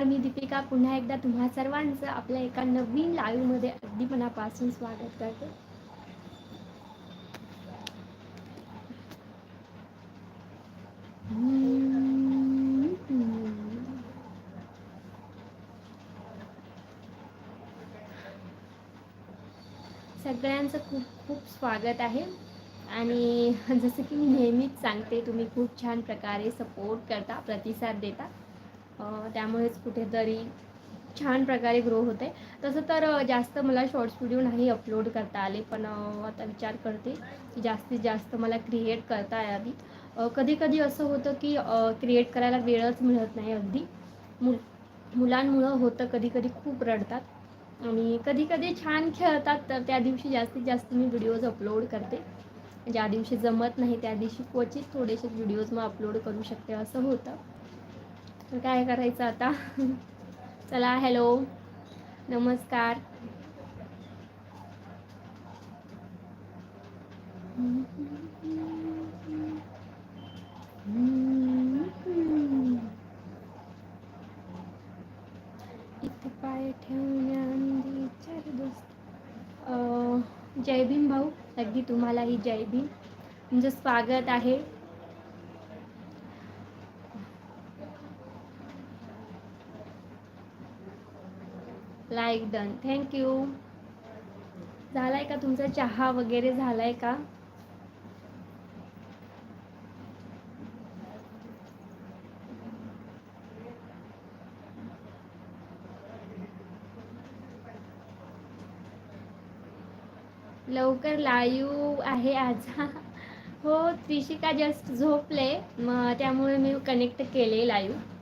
नमस्कार मी दीपिका. पुन्हा एकदा तुम्हा सर्वांचं आपल्या एका नवीन लाईव्हमध्ये अगदी मनापासून स्वागत करते. सगळ्यांचं खूप खूप स्वागत आहे. आणि जसं की मी नेहमीच सांगते तुम्ही खूप छान प्रकारे सपोर्ट करता प्रतिसाद देता. त्यामुळेच कुठेतरी छान प्रकारे ग्रो होते. तसं तर जास्त मला शॉर्ट्स व्हिडिओ नाही अपलोड करता आले पण आता विचार करते की जास्तीत जास्त मला क्रिएट करता यावी. कधी कधी असं होतं की क्रिएट करायला वेळच मिळत नाही अगदी. मुल मुलांमुळं होतं कधी कधी खूप रडतात. आणि कधी कधी छान खेळतात तर त्या दिवशी जास्तीत जास्त मी व्हिडिओज अपलोड करते. ज्या दिवशी जमत नाही त्या दिवशी क्वचित थोडेसे व्हिडिओज मग अपलोड करू शकते असं होतं. तर काय करायचं आता? चला हॅलो नमस्कार. पाय जय भीम भाऊ अगदी तुम्हालाही जय भीम तुमचं म्हणजे स्वागत आहे. लाईक डन थँक्यू झालाय का तुमचा चहा वगैरे? झालाय का? लवकर लाईव्ह आहे आज. हो त्रिशिका जस्ट झोपले. मग त्यामुळे मी कनेक्ट केले लाईव्ह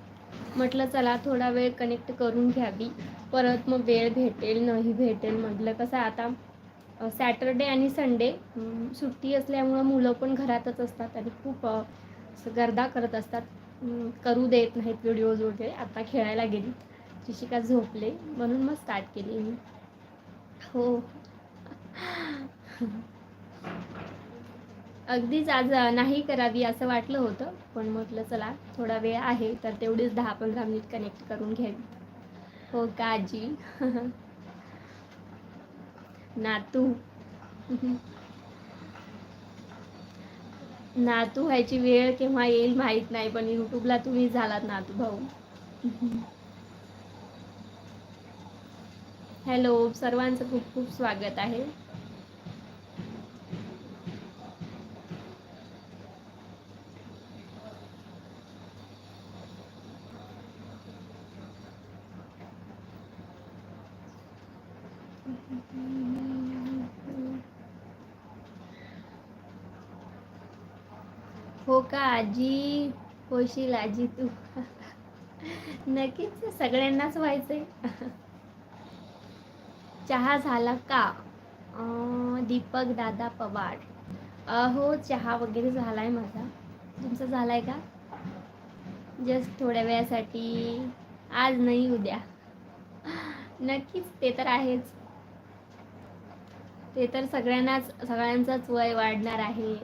म्हटलं चला थोडा वेळ कनेक्ट करून घ्यावी. परत मग वेळ भेटेल नाही भेटेल म्हटलं. कसं आता सॅटरडे आणि संडे सुट्टी असल्यामुळं मुलं पण घरातच असतात आणि खूप असं गर्दा करत असतात. करू देत नाहीत व्हिडिओज वगैरे. आता खेळायला गेली. शिशिका झोपले. म्हणून मग स्टार्ट केली मी. हो. अगदीच आज नाही करावी असं वाटलं होतं. पण म्हटलं चला थोडा वेळ आहे तर तेवढीच दहा पंधरा मिनिट कनेक्ट करून घ्यावी. हो का आजी? नातू. नातू व्हायची वेळ केव्हा येईल माहीत नाही पण यूट्यूबला तुम्ही झालात नातू भाऊ. हॅलो सर्वांचं खूप खूप स्वागत आहे. हो का आजी? होशील आजी तू. नक्कीच सगळ्यांनाच व्हायचंय. चहा झाला का? अं, दीपक दादा पवार. हो चहा वगैरे झालाय माझा. तुमचा झालाय का? जस्ट थोड्या वेळासाठी. आज नाही उद्या. नक्कीच ते तर आहेच. ते तर सगळ्यांनाच सगळ्यांचाच वय वाढणार आहे.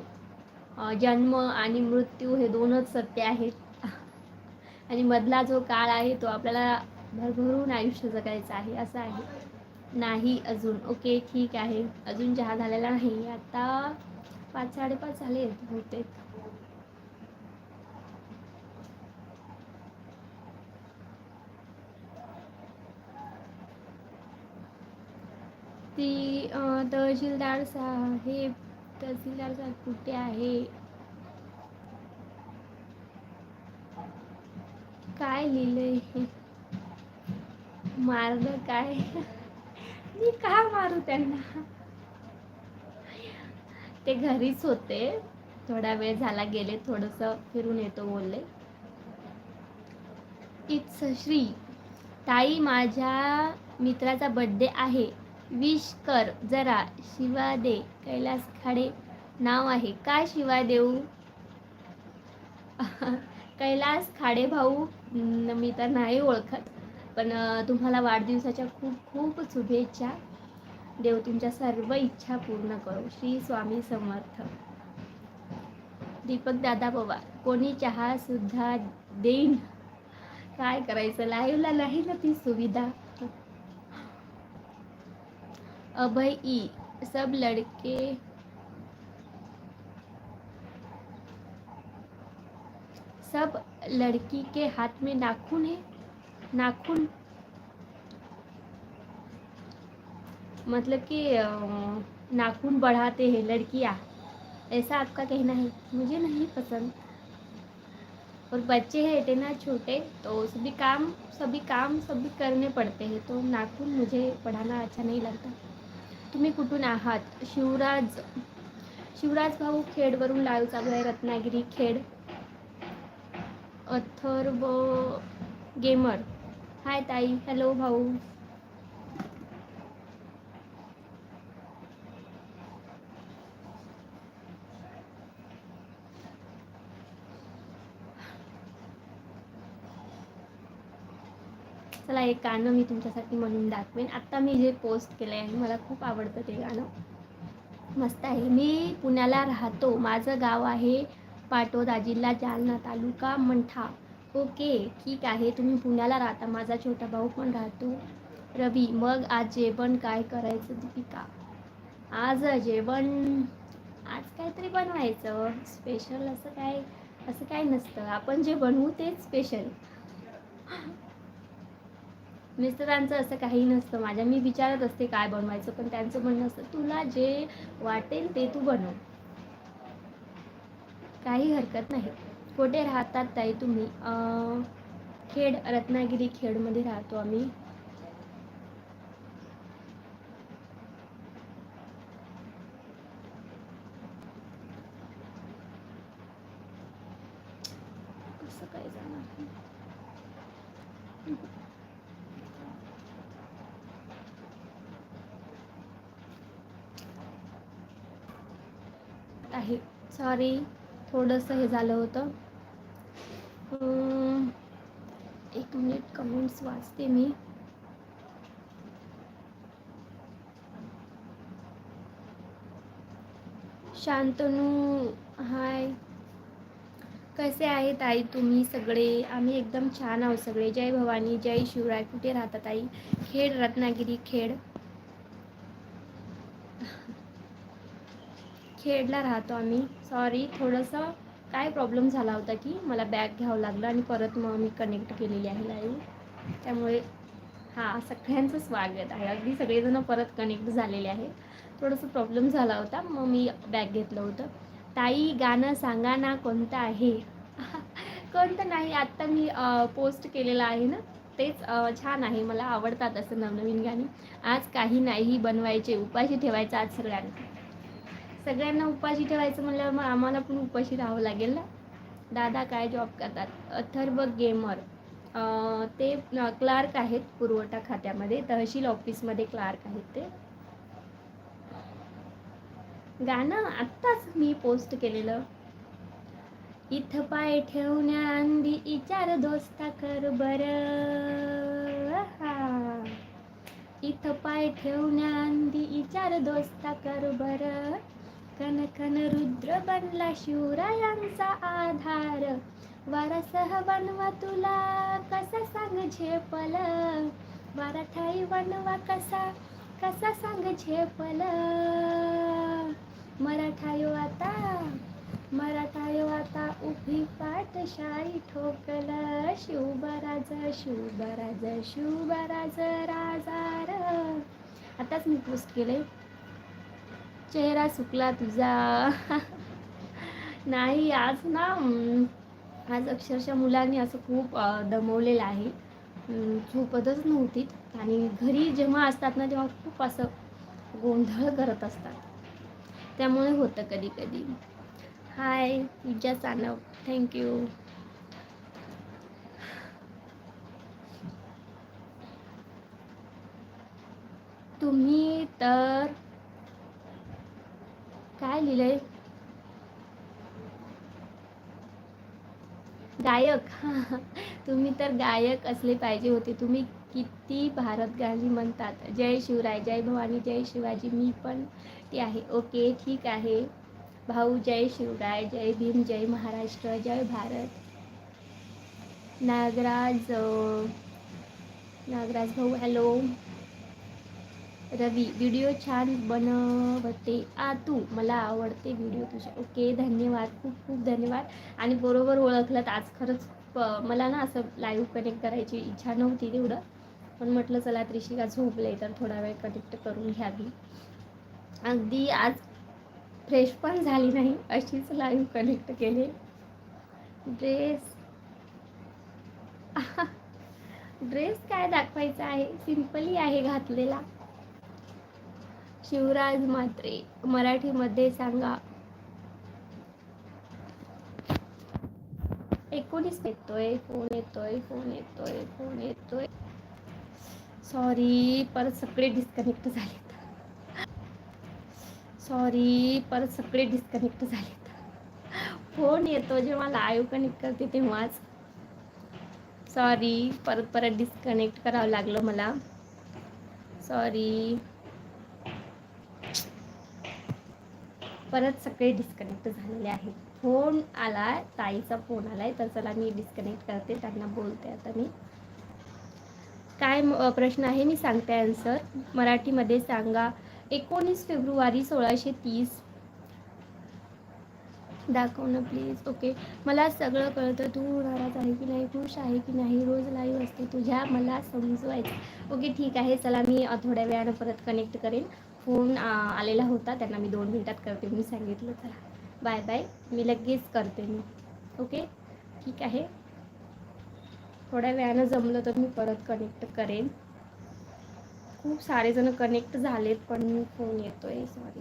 जन्म आणि मृत्यू हे दोनच सत्य आहेत. आणि मधला जो काळ आहे तो आपल्याला भरभरून आयुष्य जगायचं आहे असं आहे. नाही अजून. ओके ठीक आहे. अजून चहा झालेला नाही. आता पाच साडेपाच झाले बहुतेक. ती तहसीलदार साहेब तहसीलदार साहेब कुठे आहे? काय लिहिलंय हे? मारलं काय? मी का मारू त्यांना? ते घरीच होते. थोडा वेळ झाला गेले थोडंसं फिरून येतो बोलले. इट्स श्री. ताई माझ्या मित्राचा बड्डे आहे. विश कर. जरा शिवा दे कैलास खाडे नाव आहे. काय शिवा देऊ कैलास खाडे भाऊ न, मी तर नाही ओळखत. पण तुम्हाला वाढदिवसाच्या खूप खूप शुभेच्छा. देव तुमच्या सर्व इच्छा पूर्ण करो. श्री स्वामी समर्थ. दीपक दादा पवार कोणी चहा सुद्धा देईन? काय करायचं? लाईव्हला नाही ना ती सुविधा. अभय ई, सब लड़के सब लड़की के हाथ में नाखून है। नाखून मतलब कि नाखून बढ़ाते हैं लड़कियाँ। ऐसा आपका कहना है? मुझे नहीं पसंद। और बच्चे हैं थे ना छोटे तो सभी काम सभी काम, सभी करने पड़ते हैं तो नाखून मुझे पढ़ाना अच्छा नहीं लगता। तुम्ही कुठून आहात? शिवराज शिवराज भाऊ खेडवरून लाईव्ह चालू आहे रत्नागिरी खेड. अथर्व गेमर. हाय ताई हॅलो भाऊ. चला एक गाणं मी तुमच्यासाठी म्हणून दाखवेन. आत्ता मी जे पोस्ट केलं आहे मला खूप आवडतं ते गाणं. मस्त आहे. मी पुण्याला राहतो. माझं गाव आहे पाटोदा जिल्हा जालना तालुका मंठा. ओके ठीक आहे. तुम्ही पुण्याला राहता. माझा छोटा भाऊ पण राहतो. रवी मग आज जेवण काय करायचं दीपिका? आज जेवण आज काहीतरी बनवायचं. स्पेशल असं काय असं काय नसतं. आपण जे बनवू तेच स्पेशल मिस्टरांचं असं काही नसतं. माझ्या मी विचारत असते काय बनवायचं पण त्यांचं म्हणणं असतं तुला जे वाटेल ते तू बनव. काही हरकत नाही. कुठे राहतात ताई तुम्ही? खेड रत्नागिरी खेडमध्ये राहतो आम्ही कसं काय जाणार आहे. सॉरी थोडंसं हे झालं होतं. एक मिनिट कमेंट्स वाचते मी. शांतनू हाय कसे आहेत आई तुम्ही सगळे? आम्ही एकदम छान आहोत सगळे. जय भवानी जय शिवराय. कुठे राहतात आई खेड रत्नागिरी खेड. खेडला राहतो आम्ही. सॉरी थोडंसं काय प्रॉब्लेम झाला होता की मला बॅग घ्यावं लागलं आणि परत मग मी कनेक्ट केलेली आहे लाईव्ह त्यामुळे हां सगळ्यांचं स्वागत आहे. अगदी सगळेजण परत कनेक्ट झालेले आहे थोडंसं प्रॉब्लेम झाला होता मग मी बॅग घेतलं होतं. ताई गाणं सांगा ना कोणतं आहे? कोणतं नाही आत्ता मी पोस्ट केलेलं आहे ना तेच छान आहे. मला आवडतात असं नवनवीन गाणी. आज काही नाही बनवायचे उपाशी ठेवायचं आज सगळ्यांना. सगळ्यांना उपाशी ठेवायचं म्हणल्यावर मग आम्हाला पण उपाशी राहावं लागेल ना? दादा काय जॉब करतात? अथर्व गेमर ते क्लार्क आहेत पुरवठा खात्यामध्ये तहसील ऑफिसमध्ये क्लार्क आहेत ते. गाणं आत्ताच मी पोस्ट केलेलं. इथं पाय ठेवण्या अंधी इचार दोस्ता कर बर. इथं पाय ठेवण्याआधी इचार दोस्ता कर बरं. कन कन रुद्र बनला शिवरायांचा आधार. वारसह बनवा तुला कसा सांग झेपल? वाराठाई बनवा कसा कसा सांग झेपल? मराठायो आता मराठायो आता उभी पाठशाही ठोकल. शिवबराज शिवबराज शिवबराज राजार. आताच मी पोस्ट केले चेहरा सुकला तुझा. नाही आज ना आज अक्षरशः मुलांनी असं खूप दमवलेलं आहे. झोपतच नव्हती. आणि घरी जेव्हा असतात ना तेव्हा खूप असं गोंधळ करत असतात. त्यामुळे होतं कधी कधी. हाय पूजा सानव. थँक्यू तुम्ही तर काय लिहिलंय? गायक. तुम्ही तर गायक असले पाहिजे होते. तुम्ही किती भारत गाणी म्हणतात. जय शिवराय जय भवानी जय शिवाजी. मी पण ती आहे. ओके ठीक आहे. भाऊ जय शिवराय जय भीम जय महाराष्ट्र जय भारत. नागराज नागराज भाऊ हॅलो. रवी व्हिडिओ छान बनवते. आ तू. मला आवडते व्हिडिओ तुझ्या ओके धन्यवाद. खूप खूप धन्यवाद. आणि बरोबर ओळखलं आज खरंच प- मला ना असं लाईव्ह कनेक्ट करायची इच्छा नव्हती तेवढं. पण म्हटलं चला त्रिशिका झोपले तर थोडा वेळ कनेक्ट करून घ्यावी अगदी आज फ्रेश पण झाली नाही अशीच लाईव्ह कनेक्ट केले. ड्रेस ड्रेस काय दाखवायचा आहे? सिम्पली आहे घातलेला. शिवराज मात्रे मराठीमध्ये सांगा. एकोणीस येतोय फोन येतोय फोन येतोय फोन येतोय. सॉरी परत सगळे डिस्कनेक्ट झालेत. सॉरी परत सगळे डिस्कनेक्ट झालेत. फोन येतो जेव्हा लाईव्ह कनेक्ट करते तेव्हाच. सॉरी परत परत डिस्कनेक्ट करावं लागलं मला. सॉरी परत सगळे डिस्कनेक्ट झालेले आहेत. फोन आला ताईचा फोन आलाय तर चला मी डिस्कनेक्ट करते त्यांना बोलते आता मी. काय प्रश्न आहे? मी सांगते आन्सर मराठीमध्ये सांगा एकोणीस फेब्रुवारी सोळाशे तीस. दाखव ना प्लीज ओके मला सगळं कळतं. तू नाराज आहे की नाही? खुश आहे की नाही? रोज लाईव्ह असते. तुझ्या मला समजवायचं. ओके ठीक आहे. चला मी थोड्या वेळानं परत कनेक्ट करेन. फोन आलेला होता. त्यांना मी दोन मिनटात करते मी सांगितलं. चला बाय बाय. मी लगेच करते मी ओके? ठीक आहे. थोड्या वेळानं जमलं तर मी परत कनेक्ट करेन. खूप सारेजणं कनेक्ट झालेत पण फोन येतोय. सॉरी